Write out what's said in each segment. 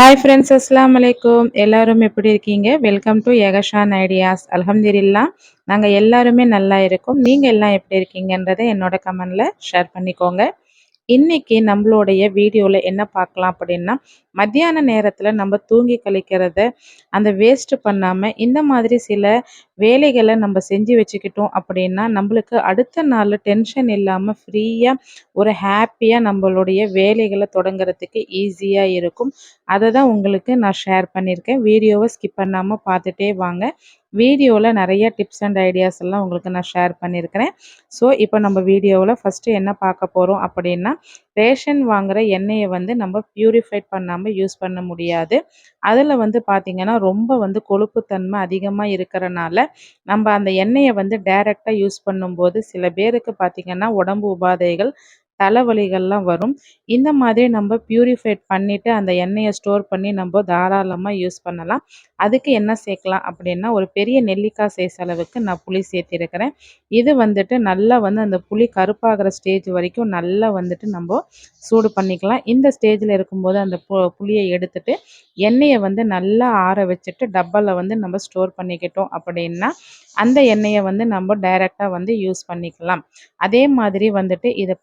Hi friends அஸ்லாம் வலைக்கும் எல்லோரும் எப்படி இருக்கீங்க? வெல்கம் டு யகஷான் ஐடியாஸ் அலமதுல்லா நாங்கள் எல்லாருமே நல்லா இருக்கோம். நீங்கள் எல்லாம் எப்படி இருக்கீங்கன்றதை என்னோட கமெண்டில் ஷேர் பண்ணிக்கோங்க. இன்றைக்கி நம்மளுடைய வீடியோவில் என்ன பார்க்கலாம் அப்படின்னா மத்தியான நேரத்தில் நம்ம தூங்கி கழிக்கிறத அந்த வேஸ்ட்டு பண்ணாமல் இந்த மாதிரி சில வேலைகளை நம்ம செஞ்சு வச்சுக்கிட்டோம் அப்படின்னா நம்மளுக்கு அடுத்த நாள் டென்ஷன் இல்லாமல் ஃப்ரீயாக ஒரு ஹாப்பியாக நம்மளுடைய வேலைகளை தொடங்குறதுக்கு ஈஸியாக இருக்கும். அதை தான் உங்களுக்கு நான் ஷேர் பண்ணியிருக்கேன். வீடியோவை ஸ்கிப் பண்ணாமல் பார்த்துட்டே வாங்க. வீடியோவில் நிறைய டிப்ஸ் அண்ட் ஐடியாஸ் எல்லாம் உங்களுக்கு நான் ஷேர் பண்ணியிருக்கிறேன். ஸோ இப்போ நம்ம வீடியோவில் ஃபஸ்ட்டு என்ன பார்க்க போகிறோம் அப்படின்னா ரேஷன் வாங்குகிற எண்ணெயை வந்து நம்ம ப்யூரிஃபைட் பண்ணாமல் யூஸ் பண்ண முடியாது. அதில் வந்து பார்த்திங்கன்னா ரொம்ப வந்து கொழுப்புத்தன்மை அதிகமாக இருக்கிறனால நம்ம அந்த எண்ணெயை வந்து டேரெக்டாக யூஸ் பண்ணும்போது சில பேருக்கு பார்த்திங்கன்னா உடம்பு உபாதைகள் தலைவலிகள்லாம் வரும். இந்த மாதிரி நம்ம ப்யூரிஃபைட் பண்ணிவிட்டு அந்த எண்ணெயை ஸ்டோர் பண்ணி நம்ம தாராளமாக யூஸ் பண்ணலாம். அதுக்கு என்ன சேர்க்கலாம் அப்படின்னா ஒரு பெரிய நெல்லிக்காய் சைஸ் அளவுக்கு நான் புளி சேர்த்திருக்கிறேன். இது வந்துட்டு நல்லா வந்து அந்த புளி கருப்பாகிற ஸ்டேஜ் வரைக்கும் நல்லா வந்துட்டு நம்ம சூடு பண்ணிக்கலாம். இந்த ஸ்டேஜில் இருக்கும்போது அந்த பு புளியை எடுத்துட்டு எண்ணெயை வந்து நல்லா ஆற வச்சுட்டு டப்பாவில் வந்து நம்ம ஸ்டோர் பண்ணிக்கிட்டோம் அப்படின்னா அந்த எண்ணெயை வந்து நம்ம டைரெக்டாக வந்து யூஸ் பண்ணிக்கலாம். அதே மாதிரி வந்துட்டு இதை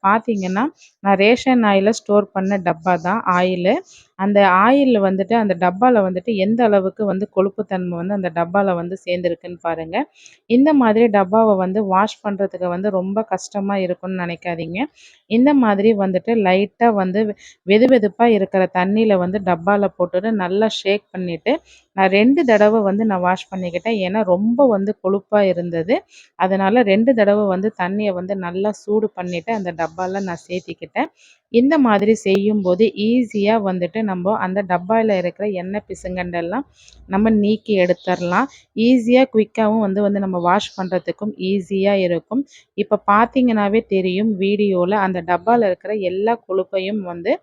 பார்த்தீங்கன்னா நான் ரேஷன் ஆயிலை ஸ்டோர் பண்ண டப்பா தான் ஆயிலு. அந்த ஆயில் வந்துட்டு அந்த டப்பாவில் வந்துட்டு எந்த அளவுக்கு வந்து கொழுப்புத்தன்மை வந்து அந்த டப்பாவில் வந்து சேர்ந்துருக்குன்னு பாருங்கள் இந்த மாதிரி டப்பாவை வந்து வாஷ் பண்ணுறதுக்கு வந்து ரொம்ப கஷ்டமாக இருக்கும்னு நினைக்காதீங்க. இந்த மாதிரி வந்துட்டு லைட்டாக வந்து வெது வெதுப்பாக இருக்கிற தண்ணியில் வந்து டப்பாவில் போட்டுட்டு நல்லா ஷேக் பண்ணிவிட்டு நான் ரெண்டு தடவை வந்து நான் வாஷ் பண்ணிக்கிட்டேன். ஏன்னா ரொம்ப வந்து கொழுப்பாக இருந்தது. அதனால் ரெண்டு தடவை வந்து தண்ணியை வந்து நல்லா சூடு பண்ணிவிட்டு அந்த டப்பாவில் நான் சேர்த்திக்கிட்டேன். இந்த மாதிரி செய்யும்போது ஈஸியாக வந்துட்டு நம்ம அந்த டப்பாவில் இருக்கிற எண்ணெய் பிசுங்கண்டெல்லாம் நம்ம நீக்கி எடுத்துடலாம் ஈஸியாக குயிக்காகவும் வந்து வந்து நம்ம வாஷ் பண்ணுறதுக்கும் ஈஸியாக இருக்கும். இப்போ பார்த்தீங்கன்னாவே தெரியும் வீடியோவில் அந்த டப்பாவில் இருக்கிற எல்லா கொழுப்பையும் வந்து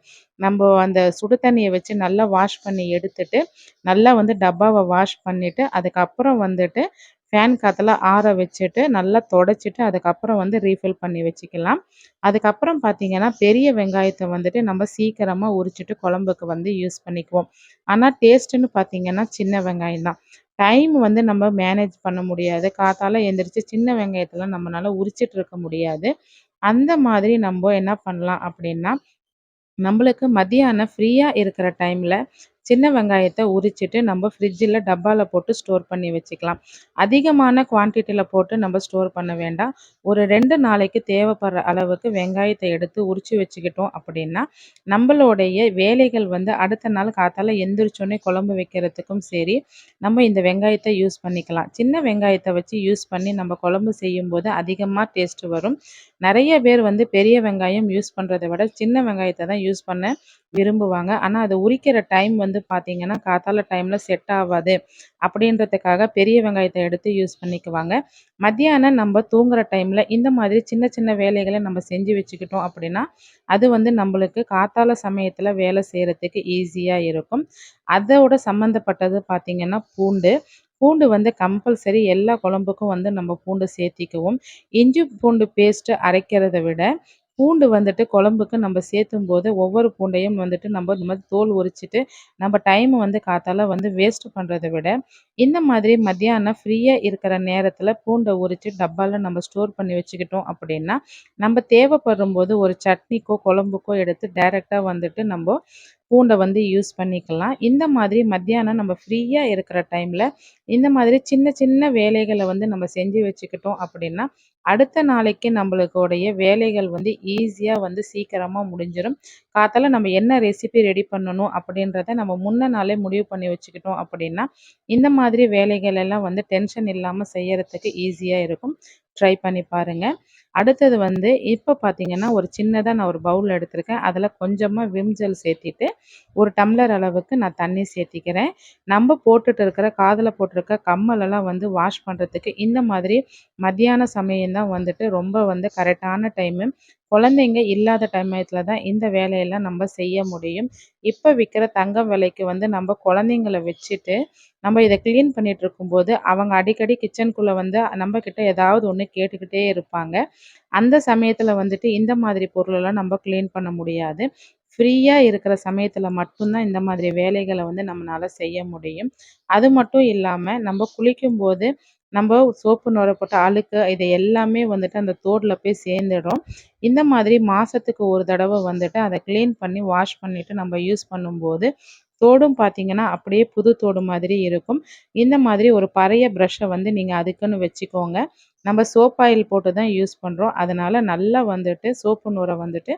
நம்ம அந்த சுடு தண்ணியை வச்சு நல்லா வாஷ் பண்ணி எடுத்துட்டு நல்லா வந்து டப்பாவை வாஷ் பண்ணிவிட்டு அதுக்கப்புறம் வந்துட்டு ஃபேன் காற்றுல ஆற வச்சுட்டு நல்லா தொடச்சிட்டு அதுக்கப்புறம் வந்து ரீஃபில் பண்ணி வச்சுக்கலாம். அதுக்கப்புறம் பார்த்திங்கன்னா பெரிய வெங்காயத்தை வந்துட்டு நம்ம சீக்கிரமாக உரிச்சிட்டு குழம்புக்கு வந்து யூஸ் பண்ணிக்குவோம். ஆனால் டேஸ்ட்டுன்னு பார்த்திங்கன்னா சின்ன வெங்காயம் தான். டைம் வந்து நம்ம மேனேஜ் பண்ண முடியாது. காத்தால எந்திரிச்சு சின்ன வெங்காயத்தெல்லாம் நம்மளால் உரிச்சிட்டு இருக்க முடியாது. அந்த மாதிரி நம்ம என்ன பண்ணலாம் அப்படின்னா நம்மளுக்கு மதியானம் ஃப்ரீயாக இருக்கிற டைமில் சின்ன வெங்காயத்தை உரிச்சிட்டு நம்ம ஃப்ரிட்ஜில் டப்பாவில் போட்டு ஸ்டோர் பண்ணி வச்சுக்கலாம். அதிகமான குவான்டிட்டியில் போட்டு நம்ம ஸ்டோர் பண்ண வேண்டாம். ஒரு ரெண்டு நாளைக்கு தேவைப்படுற அளவுக்கு வெங்காயத்தை எடுத்து உரித்து வச்சுக்கிட்டோம் அப்படின்னா நம்மளுடைய வேலைகள் வந்து அடுத்த நாள் காத்தால எந்திரிச்சோன்னே குழம்பு வைக்கிறதுக்கும் சரி நம்ம இந்த வெங்காயத்தை யூஸ் பண்ணிக்கலாம். சின்ன வெங்காயத்தை வச்சு யூஸ் பண்ணி நம்ம குழம்பு செய்யும்போது அதிகமாக டேஸ்ட்டு வரும். நிறைய பேர் வந்து பெரிய வெங்காயம் யூஸ் பண்ணுறதை விட சின்ன வெங்காயத்தை தான் யூஸ் பண்ண விரும்புவாங்க. ஆனால் அதை உரிக்கிற டைம் வந்து பார்த்திங்கன்னா காத்தால டைமில் செட் ஆகாது அப்படின்றதுக்காக பெரிய வெங்காயத்தை எடுத்து யூஸ் பண்ணிக்குவாங்க. மத்தியானம் நம்ம தூங்குற டைமில் இந்த மாதிரி சின்ன சின்ன வேலைகளை நம்ம செஞ்சு வச்சுக்கிட்டோம் அப்படின்னா அது வந்து நம்மளுக்கு காத்தால சமயத்தில் வேலை செய்கிறதுக்கு ஈஸியாக இருக்கும். அதோட சம்மந்தப்பட்டது பார்த்திங்கன்னா பூண்டு. பூண்டு வந்து கம்பல்சரி எல்லா குழம்புக்கும் வந்து நம்ம பூண்டு சேர்த்திக்குவோம். இஞ்சி பூண்டு பேஸ்ட்டு அரைக்கிறத விட பூண்டு வந்துட்டு குழம்புக்கு நம்ம சேர்த்தும் போது ஒவ்வொரு பூண்டையும் வந்துட்டு நம்ம இந்த மாதிரி தோல் உரிச்சிட்டு நம்ம டைம் வந்து காத்தால வந்து வேஸ்ட் பண்ணுறத விட இந்த மாதிரி மத்தியானம் ஃப்ரீயாக இருக்கிற நேரத்தில் பூண்டை உரித்து டப்பாவில் நம்ம ஸ்டோர் பண்ணி வச்சுக்கிட்டோம் அப்படின்னா நம்ம தேவைப்படும் போது ஒரு சட்னிக்கோ குழம்புக்கோ எடுத்து டைரெக்டாக வந்துட்டு நம்ம பூண்டை வந்து யூஸ் பண்ணிக்கலாம். இந்த மாதிரி மத்தியானம் நம்ம ஃப்ரீயாக இருக்கிற டைமில் இந்த மாதிரி சின்ன சின்ன வேலைகளை வந்து நம்ம செஞ்சு வச்சுக்கிட்டோம் அப்படின்னா அடுத்த நாளைக்கு நம்மளுக்குடைய வேலைகள் வந்து ஈஸியாக வந்து சீக்கிரமாக முடிஞ்சிடும் காத்தால நம்ம என்ன ரெசிபி ரெடி பண்ணணும் அப்படின்றத நம்ம முன்ன நாளே முடிவு பண்ணி வச்சுக்கிட்டோம் அப்படின்னா இந்த மாதிரி வேலைகள் எல்லாம் வந்து டென்ஷன் இல்லாமல் செய்யறதுக்கு ஈஸியாக இருக்கும். ட்ரை பண்ணி பாருங்கள் அடுத்தது வந்து இப்போ பார்த்தீங்கன்னா ஒரு சின்னதாக நான் ஒரு பவுல் எடுத்திருக்கேன். அதில் கொஞ்சமாக விம் ஜெல் சேர்த்திட்டு ஒரு டம்ளர் அளவுக்கு நான் தண்ணி சேர்த்திக்கிறேன். நம்ம போட்டுட்டு இருக்கிற காதில் போட்டிருக்க கம்மலெல்லாம் வந்து வாஷ் பண்ணுறதுக்கு இந்த மாதிரி மத்தியான சமயம் தான் வந்துட்டு ரொம்ப வந்து கரெக்டான டைமு குழந்தைங்க இல்லாத டயமயத்தில் தான் இந்த வேலையெல்லாம் நம்ம செய்ய முடியும். இப்போ விற்கிற தங்கம் விலைக்கு வந்து நம்ம குழந்தைங்கள வச்சுட்டு நம்ம இதை க்ளீன் பண்ணிகிட்டு இருக்கும்போது அவங்க அடிக்கடி கிச்சனுக்குள்ளே வந்து நம்மக்கிட்ட ஏதாவது ஒன்று கேட்டுக்கிட்டே இருப்பாங்க. அந்த சமயத்தில் வந்துட்டு இந்த மாதிரி பொருளெல்லாம் நம்ம க்ளீன் பண்ண முடியாது. ஃப்ரீயாக இருக்கிற சமயத்தில் மட்டும்தான் இந்த மாதிரி வேலைகளை வந்து நம்மளால் செய்ய முடியும். அது மட்டும் இல்லாமல் நம்ம குளிக்கும்போது நம்ம சோப்பு நுரை போட்ட அழுக்கு இது எல்லாமே வந்துட்டு அந்த தோடில் போய் சேர்ந்துடும். இந்த மாதிரி மாதத்துக்கு ஒரு தடவை வந்துட்டு அதை க்ளீன் பண்ணி வாஷ் பண்ணிவிட்டு நம்ம யூஸ் பண்ணும்போது தோடும் பார்த்தீங்கன்னா அப்படியே புது தோடு மாதிரி இருக்கும். இந்த மாதிரி ஒரு பழைய ப்ரஷ்ஷை வந்து நீங்கள் அதுக்குன்னு வச்சுக்கோங்க. நம்ம சோப் ஆயில் போட்டு தான் யூஸ் பண்ணுறோம் அதனால் நல்லா வந்துட்டு சோப்பு நூரை வந்துட்டு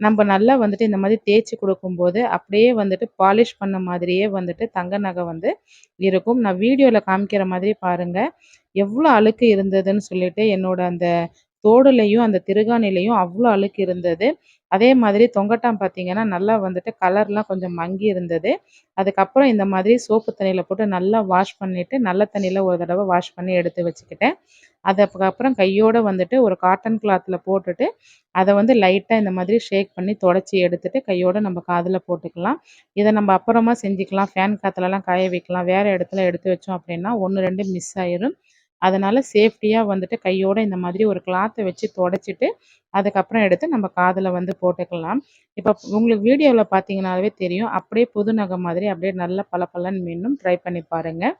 நம்ம நல்லா வந்துட்டு இந்த மாதிரி தேய்ச்சி கொடுக்கும்போது அப்படியே வந்துட்டு பாலிஷ் பண்ண மாதிரியே வந்துட்டு தங்க நகை வந்து இருக்கும். நான் வீடியோவில் காமிக்கிற மாதிரி பாருங்கள் எவ்வளோ அழுக்கு இருந்ததுன்னு சொல்லிட்டு என்னோட அந்த தோடுலையும் அந்த திருகாணிலையும் அவ்வளோ அழுக்கு இருந்தது. அதே மாதிரி தொங்கட்டான் பார்த்தீங்கன்னா நல்லா வந்துட்டு கலர்லாம் கொஞ்சம் மங்கி இருந்தது. அதுக்கப்புறம் இந்த மாதிரி சோப்பு தண்ணியில் போட்டு நல்லா வாஷ் பண்ணிவிட்டு நல்ல தண்ணியில் ஒரு தடவை வாஷ் பண்ணி எடுத்து வச்சுக்கிட்டேன். அதுக்கப்புறம் கையோடு வந்துட்டு ஒரு காட்டன் கிளாத்தில் போட்டுட்டு அதை வந்து லைட்டாக இந்த மாதிரி ஷேக் பண்ணி தொடச்சி எடுத்துகிட்டு கையோடு நம்ம காதில் போட்டுக்கலாம். இதை நம்ம அப்புறமா செஞ்சுக்கலாம். ஃபேன் காற்றுலலாம் காய வைக்கலாம். வேறு இடத்துல எடுத்து வச்சோம் அப்படின்னா ஒன்று ரெண்டு மிஸ் ஆயிரும். அதனால் சேஃப்டியாக வந்துட்டு கையோடு இந்த மாதிரி ஒரு கிளாத்தை வச்சு தொடச்சிட்டு அதுக்கப்புறம் எடுத்து நம்ம காதில் வந்து போட்டுக்கலாம். இப்போ உங்களுக்கு வீடியோவில் பார்த்தீங்கனாலே தெரியும். அப்படியே புது நகை மாதிரி அப்படியே நல்ல பல பலன்னு மீண்டும் ட்ரை பண்ணி பாருங்கள்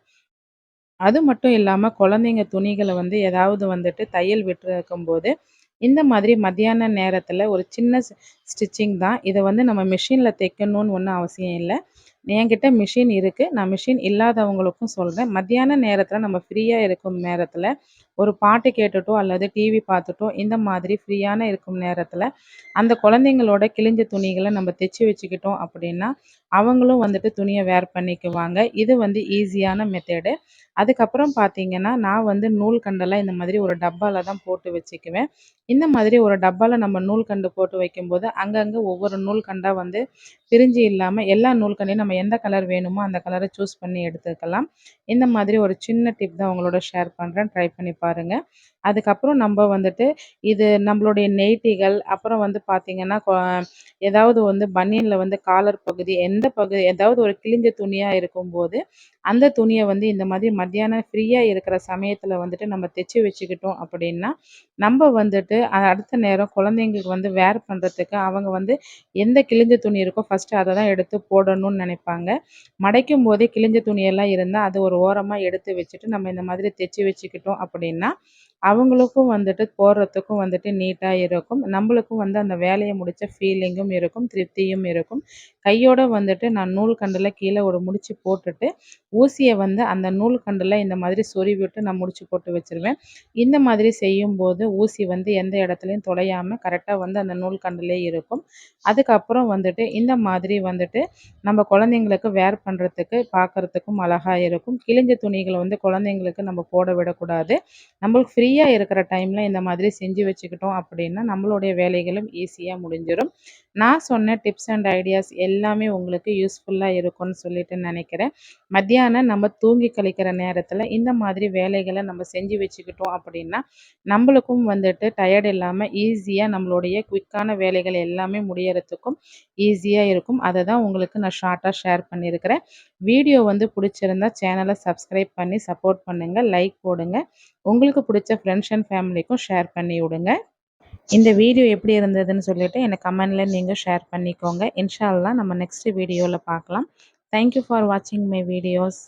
அது மட்டும் இல்லாமல் குழந்தைங்க துணிகளை வந்து ஏதாவது வந்துட்டு தையல் விட்டுருக்கும்போது இந்த மாதிரி மத்தியான நேரத்தில் ஒரு சின்ன ஸ்டிச்சிங் தான். இதை வந்து நம்ம மிஷினில் தைக்கணும்னு ஒன்றும் அவசியம் இல்லை. என்கிட்ட மிஷின் இருக்குது நான் மிஷின் இல்லாதவங்களுக்கும் சொல்கிறேன் மத்தியான நேரத்தில் நம்ம ஃப்ரீயாக இருக்கும் நேரத்தில் ஒரு பாட்டு கேட்டுட்டோ அல்லது டிவி பார்த்துட்டோ இந்த மாதிரி ஃப்ரீயான இருக்கும் நேரத்தில் அந்த குழந்தைங்களோட கிழிஞ்ச துணிகளை நம்ம தைச்சி வச்சுக்கிட்டோம் அப்படின்னா அவங்களும் வந்துட்டு துணியை வேர் பண்ணிக்குவாங்க. இது வந்து ஈஸியான மெத்தேடு அதுக்கப்புறம் பார்த்தீங்கன்னா நான் வந்து நூல் கண்டெல்லாம் இந்த மாதிரி ஒரு டப்பாவில் தான் போட்டு வச்சுக்குவேன். இந்த மாதிரி ஒரு டப்பாவில் நம்ம நூல் கண்டு போட்டு வைக்கும்போது அங்கங்கே ஒவ்வொரு நூல் கண்டாக வந்து பிரிஞ்சு இல்லாமல் எல்லா நூல் கண்டையும் நம்ம எந்த கலர் வேணுமோ அந்த கலரை சூஸ் பண்ணி எடுத்துக்கலாம். இந்த மாதிரி ஒரு சின்ன டிப் தான் உங்களோட ஷேர் பண்ணுறேன் ட்ரை பண்ணி பாருங்கள் அதுக்கப்புறம் நம்ம வந்துட்டு இது நம்மளுடைய நெய்ட்டிகள் அப்புறம் வந்து பார்த்திங்கன்னா ஏதாவது வந்து பனியனில் வந்து காலர் பகுதி எந்த பகுதி ஏதாவது ஒரு கிழிஞ்ச துணியாக இருக்கும்போது அந்த துணியை வந்து இந்த மாதிரி மத்தியானம் ஃப்ரீயாக இருக்கிற சமயத்தில் வந்துட்டு நம்ம தைச்சி வச்சுக்கிட்டோம் அப்படின்னா நம்ம வந்துட்டு அடுத்த நேரம் குழந்தைங்களுக்கு வந்து வேர் பண்ணுறதுக்கு அவங்க வந்து எந்த கிழிஞ்ச துணி இருக்கோ ஃபஸ்ட்டு அதை தான் எடுத்து போடணும்னு நினைப்பாங்க. மடைக்கும் போதே கிழிஞ்ச துணியெல்லாம் இருந்தால் அது ஒரு ஓரமாக எடுத்து வச்சுட்டு நம்ம இந்த மாதிரி தைச்சி வச்சுக்கிட்டோம் அப்படின்னா அவங்களுக்கும் வந்துட்டு போடுறதுக்கும் வந்துட்டு நீட்டாக இருக்கும். நம்மளுக்கும் வந்து அந்த வேலையை முடித்த ஃபீலிங்கும் இருக்கும் திருப்தியும் இருக்கும். கையோடு வந்துட்டு நான் நூல் கண்டில் கீழே ஒரு முடிச்சு போட்டுட்டு ஊசியை வந்து அந்த நூல் கண்டில் இந்த மாதிரி சொறி விட்டு நான் முடிச்சு போட்டு வச்சுருவேன். இந்த மாதிரி செய்யும்போது ஊசி வந்து எந்த இடத்துலையும் தொலையாமல் கரெக்டாக வந்து அந்த நூல் கண்டிலே இருக்கும். அதுக்கப்புறம் வந்துட்டு இந்த மாதிரி வந்துட்டு நம்ம குழந்தைங்களுக்கு வேர் பண்ணுறதுக்கு பார்க்குறதுக்கும் அழகாக இருக்கும். கிழிஞ்ச துணிகளை வந்து குழந்தைங்களுக்கு நம்ம போட விடக்கூடாது. நம்மளுக்கு ஃப்ரீயாக இருக்கிற டைமில் இந்த மாதிரி செஞ்சு வச்சுக்கிட்டோம் அப்படின்னா நம்மளுடைய வேலைகளும் ஈஸியாக முடிஞ்சிடும் நான் சொன்ன டிப்ஸ் அண்ட் ஐடியாஸ் எல்லாமே உங்களுக்கு யூஸ்ஃபுல்லாக இருக்கும்னு சொல்லிட்டு நினைக்கிறேன். மத்தியானம் நம்ம தூங்கி கழிக்கிற நேரத்தில் இந்த மாதிரி வேலைகளை நம்ம செஞ்சு வச்சுக்கிட்டோம் அப்படின்னா நம்மளுக்கும் வந்துட்டு டயர்ட் இல்லாமல் ஈஸியாக நம்மளுடைய குயிக்கான வேலைகள் எல்லாமே முடியறதுக்கும் ஈஸியாக இருக்கும். அதை தான் உங்களுக்கு நான் ஷார்ட்டாக ஷேர் பண்ணியிருக்கிறேன். வீடியோ வந்து பிடிச்சிருந்தா சேனலை சப்ஸ்கிரைப் பண்ணி சப்போர்ட் பண்ணுங்கள் லைக் போடுங்க. உங்களுக்கு பிடிச்ச ஃப்ரெண்ட்ஸ் அண்ட் ஃபேமிலிக்கும் ஷேர் பண்ணி விடுங்க. இந்த வீடியோ எப்படி இருந்ததுன்னு சொல்லிவிட்டு எனக்கு கமெண்டில் நீங்கள் ஷேர் பண்ணிக்கோங்க. இன்ஷால்லாம் நம்ம நெக்ஸ்ட் வீடியோவில் பார்க்கலாம். தேங்க்யூ ஃபார் வாட்சிங் மை வீடியோஸ்